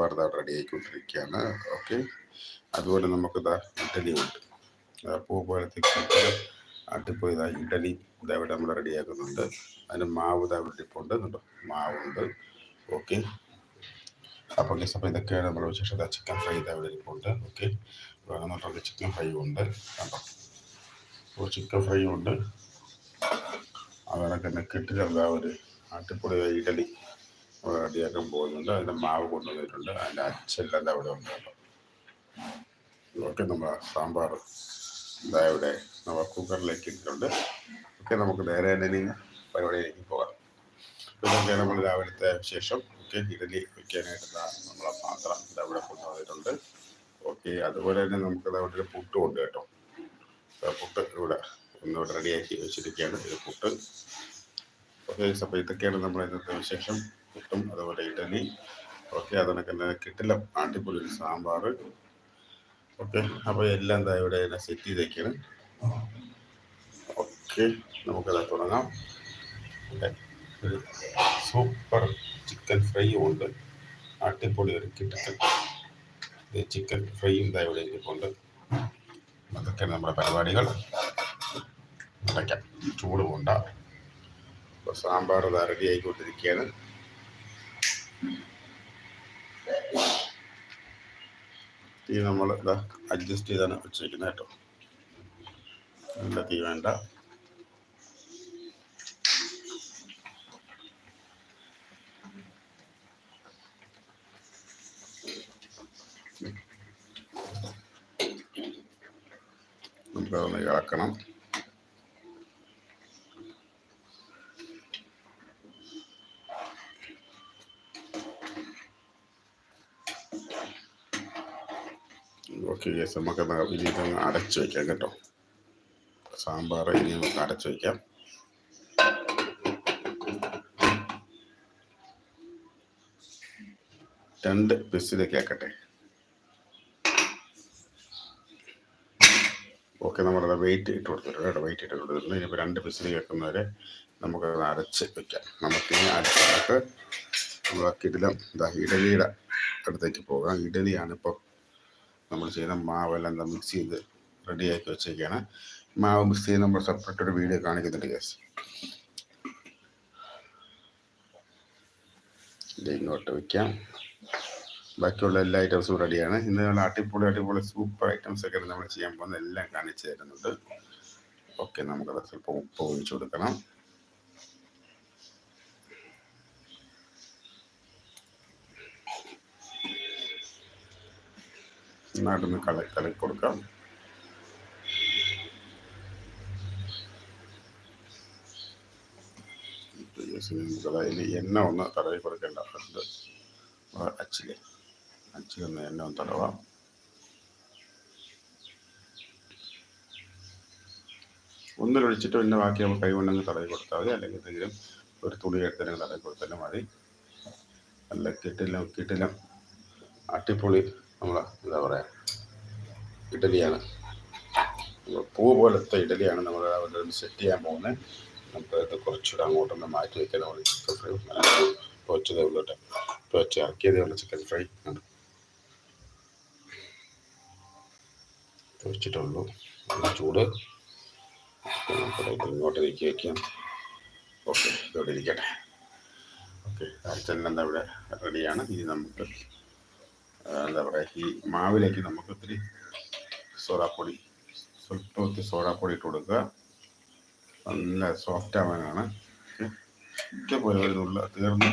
വാർത്ത റെഡി ആയിക്കൊണ്ടിരിക്കുകയാണ്. ഓക്കെ അതുപോലെ നമുക്ക് ഇതാ ഇഡലി ഉണ്ട്. പൂ പോലത്തെ അട്ടിപ്പോയി ഇതാ ഇഡലി ഇതവിടെ നമ്മൾ നമ്മൾ റെഡിയാക്കുന്നുണ്ട് അതിന് മാവ് ഇതാ ഇവിടെ ഇരിപ്പുണ്ട് കേട്ടോ മാവുണ്ട്. ഓക്കെ അപ്പോൾ ഗസ് അപ്പോൾ ഇതൊക്കെയാണ് നമ്മുടെ വിശേഷത ചിക്കൻ ഫ്രൈ ഇതാ ഇവിടെ ഇരിപ്പുണ്ട്. ഓക്കെ വേണമെന്നുള്ള ചിക്കൻ ഫ്രൈ ഉണ്ട്. കണ്ടോ? ചിക്കൻ ഫ്രൈ ഉണ്ട്. അതുപോലെ തന്നെ കെട്ടിലുള്ള ഒരു അട്ടിപ്പൊടി ഇഡലി റെഡിയാക്കാൻ പോകുന്നുണ്ട് അതിന്റെ മാവ് കൊണ്ടുവന്നിട്ടുണ്ട്. അതിന്റെ അച്ചെല്ലാം അവിടെ ഉണ്ട് ഓക്കെ നമ്മൾ സാമ്പാർ ഇതാ ഇവിടെ നമ്മൾ കുക്കറിലേക്ക് ഇട്ടിട്ടുണ്ട്. ഓക്കെ നമുക്ക് നേരെ തന്നെ പരിപാടിയിലേക്ക് പോകാം. ഇതൊക്കെ നമ്മൾ രാവിലത്തെ ശേഷം ഓക്കെ ഇഡലി വയ്ക്കാനായിട്ട് നമ്മളെ പാത്രം അവിടെ കൊണ്ടുവന്നിട്ടുണ്ട്. ഓക്കെ അതുപോലെ തന്നെ നമുക്ക് ഇവിടെ പുട്ടും ഉണ്ട് കേട്ടോ. പുട്ട് ഇവിടെ ഒന്നിവിടെ റെഡിയാക്കി വെച്ചിരിക്കുകയാണ്. ഇത് പുട്ട്. ഓക്കെ അപ്പോൾ ഇതൊക്കെയാണ് നമ്മൾ ഇന്നത്തെ വിശേഷം. പുട്ടും അതുപോലെ ഇഡലി ഓക്കെ അതിനൊക്കെ തന്നെ കിട്ടില്ല. അടിപൊളി ഒരു സാമ്പാർ ഓക്കെ അപ്പോൾ എല്ലാം എന്താ ഇവിടെ സെറ്റ് ചെയ്തേക്കാണ്. ഓക്കെ നമുക്കത് തുടങ്ങാം. സൂപ്പർ ചിക്കൻ ഫ്രൈ ഉണ്ട്. അട്ടിപ്പൊളി ഒരു കിട്ടക്കൻ ചിക്കൻ ഫ്രൈയും ഇതാ ഇവിടെ ഇരിപ്പുണ്ട്. അതൊക്കെയാണ് നമ്മുടെ പരിപാടികൾ. അടയ്ക്കാം ചൂട് കൊണ്ട. അപ്പോൾ സാമ്പാർ ഇതാ റെഡി ആയിക്കൊണ്ടിരിക്കുകയാണ് തീ നമ്മൾ ഇതാ അഡ്ജസ്റ്റ് ചെയ്താണ് വെച്ചിരിക്കുന്നത് കേട്ടോ. നല്ല തീ വേണ്ട. നമുക്കതൊന്ന് ഇളക്കണം. ഓക്കെ യെസ് നമുക്ക് ഇനി ഇതൊന്ന് അടച്ച് വയ്ക്കാം കേട്ടോ. സാമ്പാർ ഇനി നമുക്ക് അടച്ച് വയ്ക്കാം രണ്ട് പിസിലേക്ക് ആക്കട്ടെ. ഓക്കെ നമ്മളത് വെയിറ്റ് ഇട്ട് കൊടുത്തിട്ടുണ്ട് കേട്ടോ വെയിറ്റ് ഇട്ട് കൊടുത്തിട്ടുണ്ട്. ഇനിയിപ്പോൾ രണ്ട് പിസിലേക്ക് വെക്കുന്നവരെ നമുക്കത് അരച്ച് വെക്കാം. നമുക്ക് ഇനി അടുത്തടക്ക് നമ്മൾ കിടിലം ഇതാ ഇഡലിയുടെ അടുത്തേക്ക് പോകാം. ഇഡലിയാണ് ഇപ്പോൾ നമ്മൾ ചെയ്യുന്ന മാവെല്ലാം എന്താ മിക്സ് ചെയ്ത് റെഡിയാക്കി വെച്ചേക്കാണ്. മാവ് മിക്സ് ചെയ്ത് നമ്മൾ സെപ്പറേറ്റ് ഒരു വീഡിയോ കാണിക്കുന്നുണ്ട് ഗ്യാസ് ഇങ്ങോട്ട് വയ്ക്കാം ബാക്കിയുള്ള എല്ലാ ഐറ്റംസും റെഡിയാണ് ഇന്ന് നമ്മൾ അടിപൊളി അടിപൊളി സൂപ്പർ ഐറ്റംസ് ഒക്കെ നമ്മൾ ചെയ്യാൻ പോകുന്ന എല്ലാം കാണിച്ചു തരുന്നുണ്ട്. ഓക്കെ നമുക്കത് സ്വല്പം ഉപ്പ് ഒഴിച്ചു കൊടുക്കണം. നടുന്ന് കള കലക്കി കൊടുക്കാം നമുക്കതിൽ എണ്ണ ഒന്ന് തടവി കൊടുക്കേണ്ട അത് അച്ചിൽ അച്ചിലൊന്ന് എണ്ണ ഒന്ന് തടവാം. ഒന്നിലൊഴിച്ചിട്ട് പിന്നെ ബാക്കി നമ്മൾ കൈ കൊണ്ടങ്ങ് തടവി കൊടുത്താൽ മതി. അല്ലെങ്കിൽ എന്തെങ്കിലും ഒരു തുണി എടുത്തെങ്കിലും തടവി കൊടുത്താലും മതി. നല്ല കിട്ടില്ല കിട്ടില്ല അട്ടിപ്പൊളി നമ്മളെ എന്താ പറയുക ഇഡലിയാണ്. നമ്മൾ പൂ പോലത്തെ ഇഡലിയാണ് നമ്മൾ അവിടെ സെറ്റ് ചെയ്യാൻ പോകുന്നത് നമുക്ക് കുറച്ചുകൂടെ അങ്ങോട്ടൊന്ന് മാറ്റി വയ്ക്കാൻ നമ്മൾ ചിക്കൻ ഫ്രൈ പൊച്ചതേ ഉള്ളൂ കേട്ടോ. പൊച്ച ഇറക്കിയതേ ഉള്ളൂ ചിക്കൻ ഫ്രൈ വെച്ചിട്ടുള്ളൂ ചൂട്. ഇങ്ങോട്ട് നീക്കി വയ്ക്കാം ഓക്കെ ഇതോടെ ഇരിക്കട്ടെ. ഓക്കെ അച്ഛൻ എന്താ ഇവിടെ റെഡിയാണ് ഇനി നമുക്ക് എന്താ പറയുക ഈ മാവിലേക്ക് നമുക്ക് ഒത്തിരി സോഡാപ്പൊടി സ്വൽപ്പം ഒത്തിരി സോഡാപ്പൊടി ഇട്ട് കൊടുക്കുക. നല്ല സോഫ്റ്റ് ആവാനാണ്. ഇതുപോലെ ഒരു നുള്ള തീർന്ന്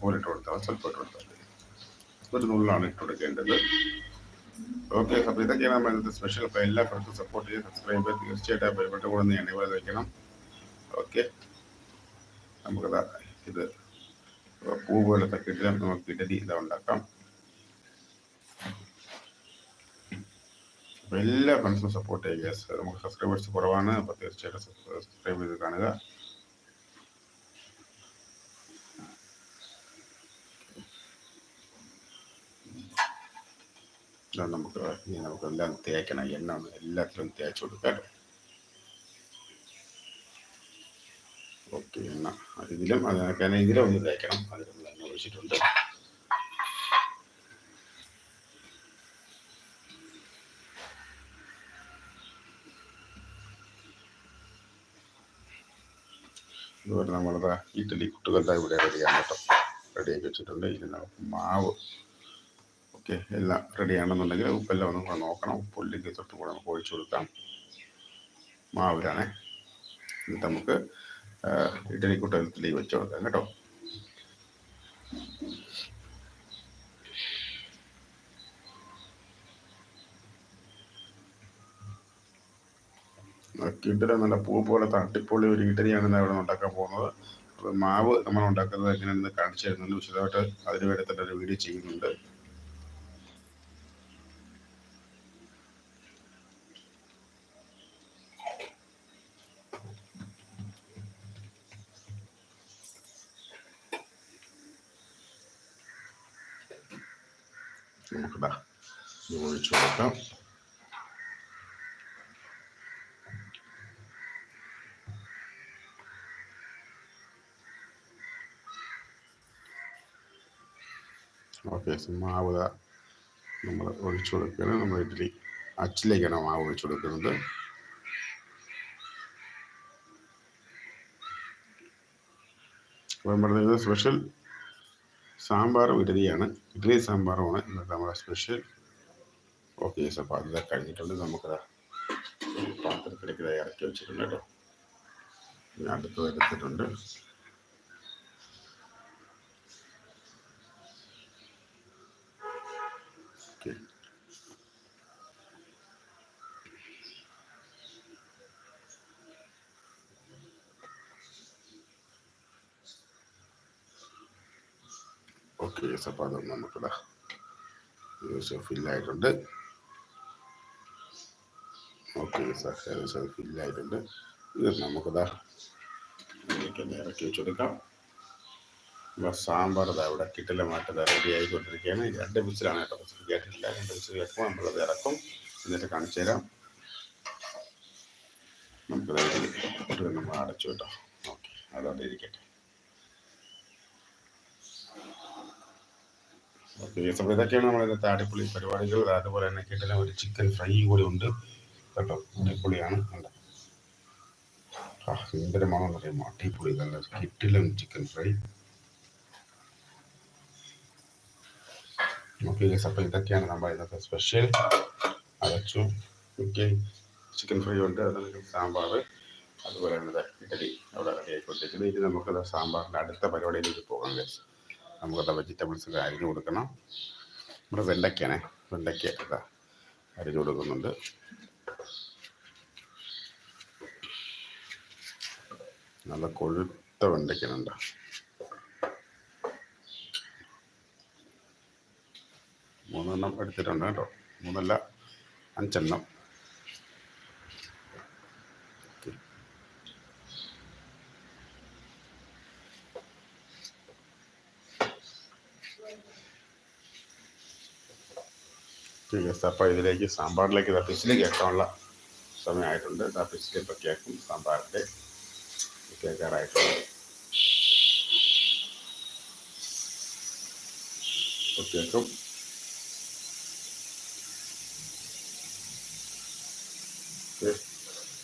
പോലെ ഇട്ട് കൊടുത്താൽ സ്വല്പം ഇട്ട് കൊടുത്താൽ. ഒരു നുള്ളാണ് ഇട്ട് കൊടുക്കേണ്ടത്. ഓക്കെ അപ്പോൾ ഇതൊക്കെയാണ് നമ്മൾ ഇന്നത്തെ സ്പെഷ്യൽ അപ്പോൾ എല്ലാ ഫ്രണ്ട്സും സപ്പോർട്ട് ചെയ്ത് സബ്സ്ക്രൈബ് ചെയ്ത് തീർച്ചയായിട്ടും ഭയപ്പെട്ട കൂടെ ഒന്ന് എണ്ണ വയ്ക്കണം ഓക്കെ നമുക്കതാ ഇത് പൂ പോലത്തെ നമുക്ക് ഇഡലി ഇതാ ഉണ്ടാക്കാം. എല്ലാ ഫ്രണ്ട്സും സപ്പോർട്ട് ചെയ്യുക. നമുക്ക് സബ്സ്ക്രൈബേഴ്സ് കുറവാണ്. അപ്പോൾ തീർച്ചയായിട്ടും സബ്സ്ക്രൈബ് ചെയ്ത് കാണുക. നമുക്ക് ഇനി നമുക്ക് എല്ലാം തേക്കണം. എണ്ണ എല്ലാത്തിലും തേച്ച് കൊടുക്കാം ഓക്കെ എണ്ണ ഇതിലും അതിനൊക്കെ ഇതിലും ഒന്ന് തേക്കണം. അതിലൊന്ന് എണ്ണ ഒഴിച്ചിട്ടുണ്ട് ഇതുവരെ നമ്മളത് ഇഡ്ഡലി കുട്ടികളുടെ ഇവിടെ റെഡിയാണ് കേട്ടോ. റെഡിയാക്കി വെച്ചിട്ടുണ്ട്. ഇതിന് നമുക്ക് മാവ്. ഓക്കെ എല്ലാം റെഡിയാണെന്നുണ്ടെങ്കിൽ ഉപ്പെല്ലാം ഒന്നും കൂടെ നോക്കണം. ഉപ്പില്ലെങ്കിൽ തൊട്ട് കൂടെ നമുക്ക് ഒഴിച്ചു കൊടുക്കാം. മാവിലാണേ. എന്നിട്ട് നമുക്ക് കുട്ടകത്തിലേക്ക് വെച്ച് കൊടുക്കാം കേട്ടോ. കിട്ടല നല്ല പൂ പോലെ തട്ടിപ്പൊള്ളി ഒരു ഇഡലിയാണ് ഇവിടെ ഉണ്ടാക്കാൻ പോകുന്നത്. മാവ് നമ്മൾ ഉണ്ടാക്കുന്നത് എങ്ങനെയാണെന്ന് കാണിച്ചു തരുന്നുണ്ട്. വിശദമായിട്ട് അതിന് വേണ്ടി തന്നെ ഒരു വീഡിയോ ചെയ്യുന്നുണ്ട്. നമുക്കിതാ ഇത് ഒഴിച്ചു കൊടുക്കാം ഓക്കെ മാവ് നമ്മൾ ഒഴിച്ചു കൊടുക്കുകയാണ് നമ്മൾ ഇഡ്ഡലി അച്ചിലേക്കാണ് മാവ് ഒഴിച്ചു കൊടുക്കുന്നത് അപ്പോൾ നമ്മുടെ സ്പെഷ്യൽ സാമ്പാറും ഇഡലിയാണ് ഇഡലി സാമ്പാറുമാണ് ഇന്നത്തെ നമ്മുടെ സ്പെഷ്യൽ ഓക്കെ അപ്പോൾ അത് കഴിഞ്ഞിട്ടുണ്ട്. നമുക്കത് പാത്രത്തിലേക്ക് ഇറക്കി വെച്ചിട്ടുണ്ട് കേട്ടോ. അടുത്തത് എടുത്തിട്ടുണ്ട്. ഓക്കെ അപ്പോൾ അത് നമുക്കിതാ ഏകദേശം ഫില്ലായിട്ടുണ്ട്. ഓക്കെ സാർ ഏകദേശം ഫില്ലായിട്ടുണ്ട്. ഇത് നമുക്കിതാ ഇറക്കി വെച്ചെടുക്കാം. സാമ്പാർ ഇതാ ഇവിടെ കിട്ടലുമായിട്ട് റെഡി ആയിക്കൊണ്ടിരിക്കുകയാണ്. രണ്ട് വിസിലാണ് കേട്ടോ വിസിൽ കേട്ടിട്ടില്ല. രണ്ട് വിസിൽ കേൾക്കുമ്പോൾ നമ്മളത് ഇറക്കും. എന്നിട്ട് കാണിച്ചു തരാം. നമുക്കത് നമ്മൾ അടച്ചു കേട്ടോ. ഓക്കെ അതവിടെ ഇരിക്കട്ടെ. ഓക്കെ അപ്പോൾ ഇതൊക്കെയാണ് നമ്മുടെ ഇന്നത്തെ അടിപൊളി പരിപാടികൾ. അതുപോലെ തന്നെ കിട്ടല ഒരു ചിക്കൻ ഫ്രൈ കൂടി ഉണ്ട്. കേട്ടോ അടിപൊളിയാണ്. കണ്ടോ? ആ എന്തൊരു മണം എന്ന് പറയുമ്പോൾ അടിപൊളി നല്ല കിട്ടിലും ചിക്കൻ ഫ്രൈ ഓക്കെ അപ്പോൾ ഇതൊക്കെയാണ് നമ്മൾ ഇന്നത്തെ സ്പെഷ്യൽ അരച്ചു ഓക്കെ ചിക്കൻ ഫ്രൈ ഉണ്ട് അതുപോലെ സാമ്പാർ അതുപോലെ തന്നെ ഇഡലി അവിടെ റെഡി ആയിക്കൊണ്ടിരിക്കുന്നത് ഇനി നമുക്കത് സാമ്പാറിന്റെ അടുത്ത പരിപാടിയിലേക്ക് പോകാം ഗൈസ് നമുക്കത് വെജിറ്റബിൾസ് അരിഞ്ഞു കൊടുക്കണം. നമ്മുടെ വെണ്ടയ്ക്കാണേ വെണ്ടയ്ക്ക അരിഞ്ഞു കൊടുക്കുന്നുണ്ട്. നല്ല കൊഴുത്ത വെണ്ടയ്ക്കനുണ്ട് മൂന്നെണ്ണം എടുത്തിട്ടുണ്ട് കേട്ടോ. മൂന്നല്ല അഞ്ചെണ്ണം. ഓക്കെ ഗൈസ്, അപ്പോൾ ഇതിലേക്ക് സാമ്പാറിലേക്ക് പിസിലേക്ക് കേൾക്കാനുള്ള സമയമായിട്ടുണ്ട്. പിസിൽ ഇപ്പോൾ കേൾക്കും സാമ്പാറിന്റെ കേൾക്കാറായിട്ടുണ്ട്. കേൾക്കും.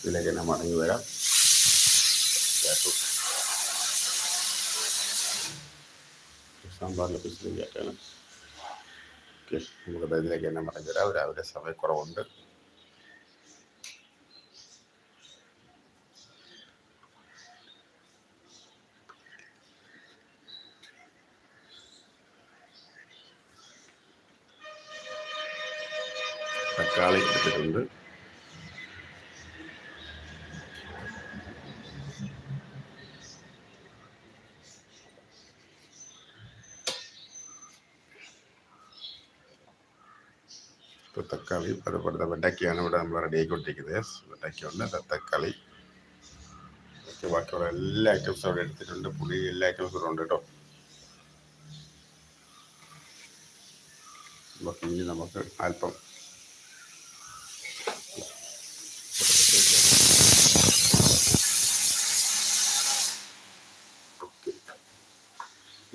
ഇതിലേക്ക് തന്നെ മടങ്ങി വരാം. കേട്ടു സാമ്പാറിന്റെ പിസിലേക്ക് കേൾക്കാനും ഓക്കെ നമുക്ക് ഇതിലേക്ക് തന്നെ മടങ്ങി വരാം രാവിലെ സമയക്കുറവുണ്ട്. തക്കാളി എടുത്തിട്ടുണ്ട് ഇപ്പോൾ തക്കാളി തന്നെ വെണ്ടയ്ക്കയാണ് ഇവിടെ നമ്മൾ റെഡി വെണ്ടയ്ക്കയുണ്ട് ദാ തക്കാളി ബാക്കിയുള്ള എല്ലാ ഐറ്റംസും അവിടെ എടുത്തിട്ടുണ്ട്. പുളി എല്ലാ ഐറ്റംസും ഉണ്ട് കേട്ടോ. ബാക്കി ഇനി നമുക്ക് അല്പം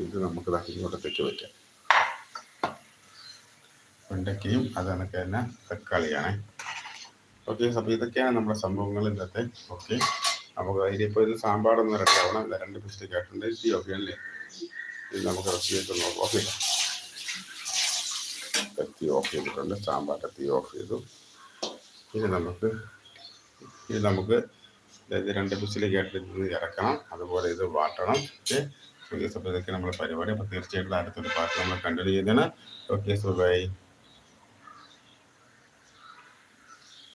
ഇത് നമുക്ക് ഇങ്ങോട്ടത്തേക്ക് വയ്ക്കാം വെണ്ടയ്ക്കയും അത് കണക്ക് തന്നെ തക്കാളിയാണ്. ഓക്കെ അപ്പോൾ ഇതൊക്കെയാണ് നമ്മുടെ സംഭവങ്ങൾ ഇന്നത്തെ ഓക്കെ നമുക്ക് അതിലിപ്പോൾ ഇത് സാമ്പാറൊന്നും റെഡി ആവണം ഇത് രണ്ട് മിസ്റ്റേക്ക് ആയിട്ടുണ്ട്. തീ ഓക്കെ അല്ലേ? ഇത് നമുക്ക് ചെയ്ത് നോക്കാം. ഓക്കെ. കത്തി ഓഫ് ചെയ്തിട്ടുണ്ട്. സാമ്പാർ കത്തി ഓഫ് ചെയ്തു. ഇനി നമുക്ക് ഇത് നമുക്ക് ഇത് രണ്ട് പിസിലേക്ക് ആയിട്ട് ഇത് ഇറക്കണം. അതുപോലെ ഇത് വാട്ടണം. ഓക്കെ. ഓക്കെ സോ ഇതൊക്കെ നമ്മുടെ പരിപാടി. അപ്പോൾ തീർച്ചയായിട്ടും അടുത്തൊരു പാട്ട് നമ്മൾ കണ്ടിന്യൂ ചെയ്യുന്നതാണ് ഓക്കെ സോ ബൈ